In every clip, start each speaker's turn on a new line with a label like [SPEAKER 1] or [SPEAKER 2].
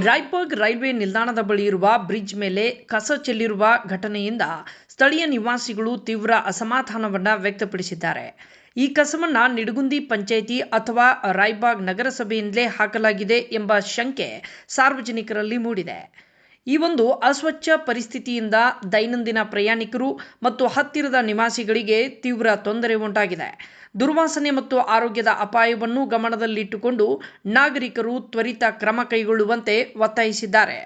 [SPEAKER 1] Raibag railway ನಿಲ್ದಾಣದ ಬಳಿ ಇರುವ ಬ್ರಿಡ್ಜ್ ಮೇಲೆ ಕಸ ಚೆಲ್ಲಿರುವ ಘಟನೆಯಿಂದ ಸ್ಥಳೀಯ ನಿವಾಸಿಗಳು ತೀವ್ರ ಅಸಮಾಧಾನವನ್ನು ವ್ಯಕ್ತಪಡಿಸಿದ್ದಾರೆ. ಈ ಕಸವನ್ನು ನಿಡಗುಂದಿ ಪಂಚಾಯಿತಿ ಅಥವಾ ರಾಯ್ಬಾಗ್ ನಗರಸಭೆಯಿಂದಲೇ ಹಾಕಲಾಗಿದೆ ಎಂಬ ಶಂಕೆ ಸಾರ್ವಜನಿಕರಲ್ಲಿ ಮೂಡಿದೆ. ಈ ಒಂದು ಅಸ್ವಚ್ಛ ಪರಿಸ್ಥಿತಿಯಿಂದ ದೈನಂದಿನ ಪ್ರಯಾಣಿಕರು ಮತ್ತು ಹತ್ತಿರದ ನಿವಾಸಿಗಳಿಗೆ ತೀವ್ರ ತೊಂದರೆ ಉಂಟಾಗಿದೆ. ದುರ್ವಾಸನೆ ಮತ್ತು ಆರೋಗ್ಯದ ಅಪಾಯವನ್ನು ಗಮನದಲ್ಲಿಟ್ಟುಕೊಂಡು ನಾಗರಿಕರು ತ್ವರಿತ ಕ್ರಮ ಕೈಗೊಳ್ಳುವಂತೆ ಒತ್ತಾಯಿಸಿದ್ದಾರೆ.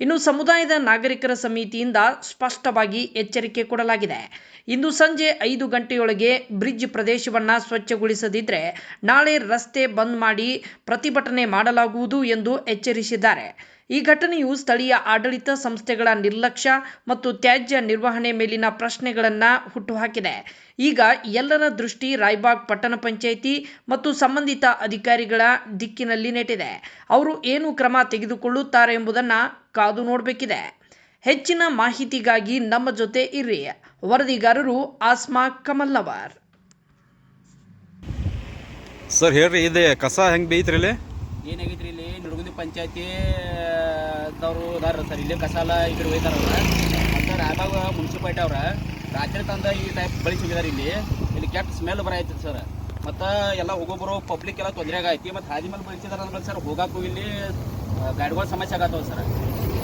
[SPEAKER 1] ಇನ್ನು ಸಮುದಾಯದ ನಾಗರಿಕರ ಸಮಿತಿಯಿಂದ ಸ್ಪಷ್ಟವಾಗಿ ಎಚ್ಚರಿಕೆ ಕೊಡಲಾಗಿದೆ. ಇಂದು ಸಂಜೆ ಐದು ಗಂಟೆಯೊಳಗೆ ಬ್ರಿಡ್ಜ್ ಪ್ರದೇಶವನ್ನು ಸ್ವಚ್ಛಗೊಳಿಸದಿದ್ದರೆ ನಾಳೆ ರಸ್ತೆ ಬಂದ್ ಮಾಡಿ ಪ್ರತಿಭಟನೆ ಮಾಡಲಾಗುವುದು ಎಂದು ಎಚ್ಚರಿಸಿದ್ದಾರೆ. ಈ ಘಟನೆಯು ಸ್ಥಳೀಯ ಆಡಳಿತ ಸಂಸ್ಥೆಗಳ ನಿರ್ಲಕ್ಷ್ಯ ಮತ್ತು ತ್ಯಾಜ್ಯ ನಿರ್ವಹಣೆ ಮೇಲಿನ ಪ್ರಶ್ನೆಗಳನ್ನು ಹುಟ್ಟುಹಾಕಿದೆ. ಈಗ ಎಲ್ಲರ ದೃಷ್ಟಿ ರಾಯ್ಬಾಗ್ ಪಟ್ಟಣ ಪಂಚಾಯಿತಿ ಮತ್ತು ಸಂಬಂಧಿತ ಅಧಿಕಾರಿಗಳ ದಿಕ್ಕಿನಲ್ಲಿ ನೆಟ್ಟಿದೆ. ಅವರು ಏನು ಕ್ರಮ ತೆಗೆದುಕೊಳ್ಳುತ್ತಾರೆ ಎಂಬುದನ್ನು ಕಾದು ನೋಡಬೇಕಿದೆ. ಹೆಚ್ಚಿನ ಮಾಹಿತಿಗಾಗಿ ನಮ್ಮ ಜೊತೆ ಇರ್ರಿ ವರದಿಗಾರರು ಆಸ್ಮಾ ಕಮಲ್ನವರ್
[SPEAKER 2] ಸರ್ ಹೇಳ್ರಿ ಇದೆ ಕಸ ಹೆಂಗ್ ಬೇಯ್ತ್ರಿ ಇಲ್ಲಿ?
[SPEAKER 3] ಏನಾಗೈತ್ರಿ ಇಲ್ಲಿ? ಪಂಚಾಯತಿ ದವರು ಇದಾರ ಸರ್. ಇಲ್ಲಿ ಕಸ ಎಲ್ಲ ಈ ಕಡೆ ಒಯ್ತಾರ ಅವ್ರ. ಮತ್ತು ರಾಯಬಾಗ ಮುನ್ಸಿಪಾಲ್ಟಿ ಅವ್ರ. ರಾತ್ರಿ ತಂದ ಈ ಟೈಪ್ ಬಳಿ ಹೋಗಿದಾರೆ ಇಲ್ಲಿ. ಇಲ್ಲಿ ಕೆಟ್ಟ ಸ್ಮೆಲ್ ಬರೈತಿ ಸರ್. ಮತ್ತು ಎಲ್ಲ ಹೋಗೋಬರೋ ಪಬ್ಲಿಕ್ ಎಲ್ಲ ತೊಂದರೆ ಆಗೈತಿ. ಮತ್ತು ಹಾದಿ ಮೇಲೆ ಬಳಸಿದಾರ ಅಂದ್ರೆ ಸರ್ ಹೋಗಾಕು ಇಲ್ಲಿ ಗಾಡಿಗಳು ಸಮಸ್ಯೆ ಆಗತ್ತವ ಸರ್.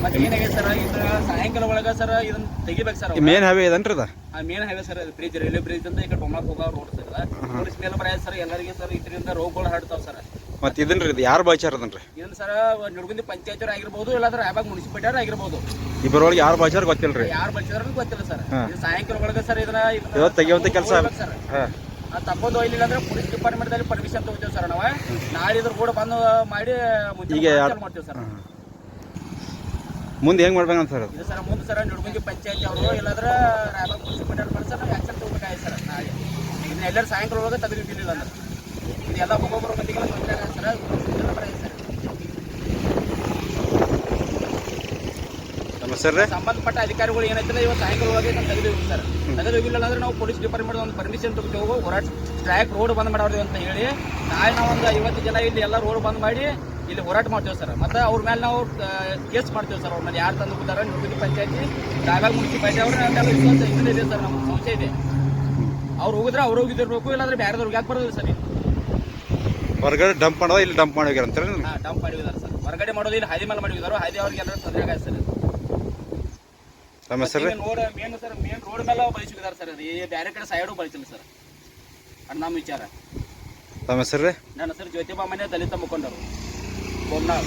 [SPEAKER 3] ಮತ್ತು ಏನಾಗೈತೆ ಸರ್ ಇದು ಸಾಯಂಕಾಲ ಒಳಗೆ ಸರ್ ಇದನ್ನ ತೆಗಿಬೇಕು ಸರ್
[SPEAKER 2] ಮೇನ್ ಹೈವೇ ಇದನ್ರಿ
[SPEAKER 3] ಆ main highway sir bridge railway bridge ಅಂತ ಈ ಕಡೆ ಬೊಮ್ಮಕ್ಕೆ ಹೋಗೋ ರೋಡ್ ಸರ್ ರೋಡ್ ಸ್ಮೆಲ್ ಬರೈತೆ ಸರ್. ಎಲ್ಲರಿಗೆ ಸರ್ ಇದರಿಂದ ರೋಗಗಳು ಹರಡ್ತಾವ ಸರ್.
[SPEAKER 2] ಮತ್ತೆ ಇದನ್ರಿ ಇದು ಯಾರು ಬಾಯ್ಚಾರ ಅದನ್ರಿ
[SPEAKER 3] ಇದನ್ನ ಸರ್ ನಡುಗುಂದಿ ಪಂಚಾಯತ್ ಆಗಿರ್ಬೋದು ಇಲ್ಲಾಂದ್ರೆ ರಾಯಬಾಗ್ ಮುನ್ಸಿಪಾಲ್ಟಿ ಆಗಿರ್ಬೋದು.
[SPEAKER 2] ಇಬ್ಬರೊಳಗೆ ಯಾರು ಬಾಯ್ಚಾರ ಗೊತ್ತಿಲ್ರಿ?
[SPEAKER 3] ಯಾರು ಬಳಸಿದ್ರು ಗೊತ್ತಿಲ್ಲ ಸರ್. ಇದು ಸಾಯಂಕಾಲ ಒಳಗೆ ಸರ್ ಇದನ್ನ ಇದನ್ನ
[SPEAKER 2] ತೆಗಿಯುವಂಥ ಕೆಲಸ
[SPEAKER 3] ಸರ್. ತಪ್ಪೊಂದು ಒಯ್ಲಿಲ್ಲ ಅಂದ್ರೆ ಪೊಲೀಸ್ ಡಿಪಾರ್ಟ್ಮೆಂಟ್ದಲ್ಲಿ ಪರ್ಮಿಷನ್ ತಗೋತೀವಿ ಸರ್ ನಾವು. ನಾಳೆ ಇದ್ರ ಕೂಡ ಬಂದು ಮಾಡಿ
[SPEAKER 2] ಈಗ
[SPEAKER 3] ಮಾಡ್ತೀವಿ ಸರ್.
[SPEAKER 2] ಮುಂದೆ ಹೆಂಗೆ ಮಾಡ್ಬೇಕಂತ ಸರ್
[SPEAKER 3] ಇದು ಸರ್ ಮುಂದೆ ಸರ್ ನಡುಗುಂದಿ ಪಂಚಾಯತಿ ಅವರು ಇಲ್ಲಾಂದ್ರೆ ರಾಯಬಾಗ ಮುನ್ಸಿಪಾಲ್ಟಿ ಮಾಡಿ ಸರ್ ಆಕ್ಷನ್ ತಗೋಬೇಕಾಗಿ ಸರ್ ನಾಳೆ. ಇದನ್ನ ಎಲ್ಲರೂ ಸಾಯಂಕಾಲ ಒಳಗೆ ತೆಗೆದಿಟ್ಟಿಲ್ಲ ಅಂದ್ರೆ. ಇದೆಲ್ಲ ಒಬ್ಬೊಬ್ಬರು ಮಂದಿಗೆಲ್ಲ ತೊಂದರೆ ಸರ್
[SPEAKER 2] ನಮ್ಮ
[SPEAKER 3] ಸಂಬಂಧಪಟ್ಟ ಅಧಿಕಾರಿಗಳು ಏನೈತಿಲ್ಲ ಇವತ್ತು ಸಾಯಂಕಾಲ ಒಳಗೆ ಇದನ್ನ ತೆಗೆದು ಸರ್. ತೆಗೆದು ಹೋಗಿಲ್ಲ ಅಂದ್ರೆ ನಾವು ಪೊಲೀಸ್ ಡಿಪಾರ್ಟ್ಮೆಂಟ್ ಒಂದು ಪರ್ಮಿಷನ್ ಹೋಗೋ, ಹೋರಾಟ ಟ್ರ್ಯಾಕ್ ರೋಡ್ ಬಂದ್ ಮಾಡೋದು ಅಂತ ಹೇಳಿ ನಾಳೆ ನಾವು ಒಂದು ಐವತ್ತು ಜನ ಇಲ್ಲಿ ಎಲ್ಲ ರೋಡ್ ಬಂದ್ ಮಾಡಿ ಇಲ್ಲಿ ಹೋರಾಟ ಮಾಡ್ತೇವೆ ಸರ್. ಮತ್ತೆ ಅವ್ರ ಮೇಲೆ ನಾವು ಕೇಸ್ ಮಾಡ್ತೇವೆ ಸರ್ ಅವ್ರ ಮೇಲೆ ಯಾರು ತಂದು ಬಿಟ್ಟಾರ ನಿವೃತ್ತಿ ಪಂಚಾಯತಿ ರಾಯಬಾಗ್ ಮುನ್ಸಿಪಾಲಿಟಿ ಅವ್ರ ವಿಶ್ವಾಸ ಇದೆ ಸರ್ ನಮ್ಗೆ ಸಂಶಯ ಇದೆ. ಅವ್ರು ಹೋಗಿದ್ರೆ ಅವ್ರು ಹೋಗಿದ್ದಿರ್ಬೇಕು, ಇಲ್ಲಾಂದ್ರೆ ಬೇರೆದವ್ರಿಗೆ ಯಾಕೆ ಬರೋದಿಲ್ಲ ಸರ್
[SPEAKER 2] ಹೊರಗಡೆ ಡಂಪ್ ಮಾಡೋದ ಇಲ್ಲಿ ಡಂಪ್ ಮಾಡಿ ಹೋಗ್ಯಾರ ಅಂತಾರೆ
[SPEAKER 3] ಹಾಂ ಡಂಪ್ ಮಾಡಿದಾರೆ ಸರ್. ಹೊರಗಡೆ ಮಾಡೋದು ಇಲ್ಲಿ ಹಾದಿ ಮೇಲೆ ಮಾಡಿದ್ದಾರೆ. ಹಾದಿ ಅವ್ರಿಗೆ ಎಲ್ಲರೂ ತೊಂದರೆ ಆಗಿದೆ ಸರ್
[SPEAKER 2] ನಮ್ಮ ಹೆಸರು?
[SPEAKER 3] Road main sir main road ಮೇಲೆ ಬಳಸಿದ್ದಾರೆ ಸರ್ ಅದು. ಬೇರೆ ಕಡೆ ಸೈಡು ಬಳಸಿಲ್ಲ ಸರ್. ಅದು ನಮ್ಮ ವಿಚಾರ.
[SPEAKER 2] ತಮ್ಮ ಹೆಸರು
[SPEAKER 3] ನನ್ನ ಹೆಸರು ಜ್ಯೋತಿಬಾ ಮನೆ ದಲಿತ ಮುಖಂಡರು. ಬೊಮ್ನಾಳ್